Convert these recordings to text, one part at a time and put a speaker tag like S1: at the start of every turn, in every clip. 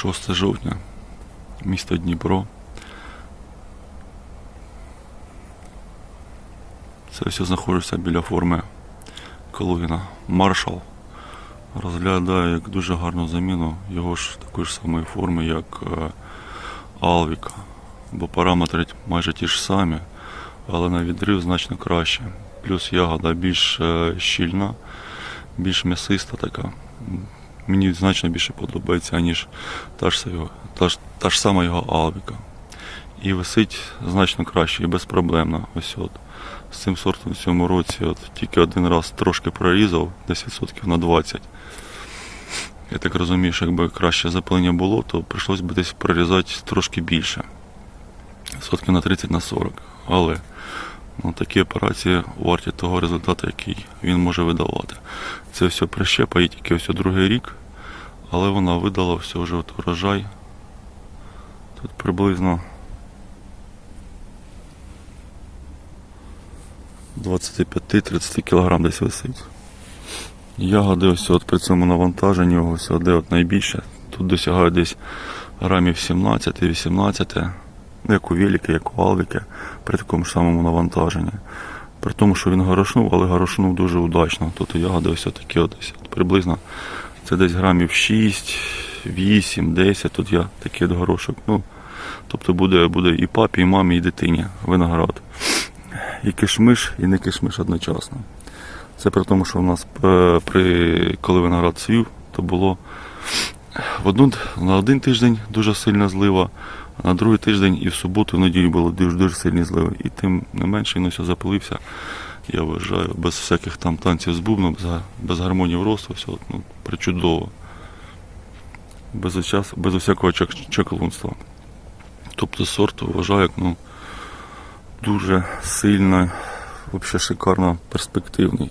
S1: 6 жовтня, місто Дніпро. Це все знаходиться біля форми Калугіна. Маршал розглядає як дуже гарну заміну його ж такої ж самої форми, як е, Алвіка. Бо параметри майже ті ж самі, але на відрив значно краще. Плюс ягода більш е, щільна, більш м'ясиста така. Мені значно більше подобається, ніж та ж, його, та ж, та ж сама його Алвіка. І висить значно краще і безпроблемно. Ось от. З цим сортом в цьому році от, тільки один раз трошки прорізав, десь відсотків на 20. Я так розумію, що якби краще запилення було, то прийшлось би десь прорізати трошки більше. Відсотків на 30 на 40. Але ну, такі операції варті того результату, який він може видавати. Це все прищепа, і тільки ось другий рік, але вона видала все вже от урожай. Тут приблизно 25-30 кг десь висить. Ягоди ось от при цьому навантаженні ось де от найбільше. Тут досягають десь грамів 17-18, ну, як у веліки, як у алвіки, при такому ж самому навантаженні. При тому, що він горошнув, але горошнув дуже удачно. Тут ягоди ось такі от от приблизно це десь грамів 6, 8, 10. Тут я такий от горошок. Ну, тобто буде, буде і папі, і мамі, і дитині виноград. І кишмиш, і не кишмиш одночасно. Це при тому, що в нас е, при, коли виноград цвів, то було в одну, на один тиждень дуже сильна злива, а на другий тиждень і в суботу, і в неділю було дуже, дуже сильні зливи. І тим не менше він ось запилився. Я вважаю, без всяких там танців з бубном, без, га- без гармонії росту, все ну, причудово. Без, учас, без усякого чеклунства. Тобто сорт вважаю, як ну, дуже сильно, взагалі шикарно перспективний.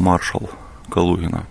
S1: Маршал Калугіна.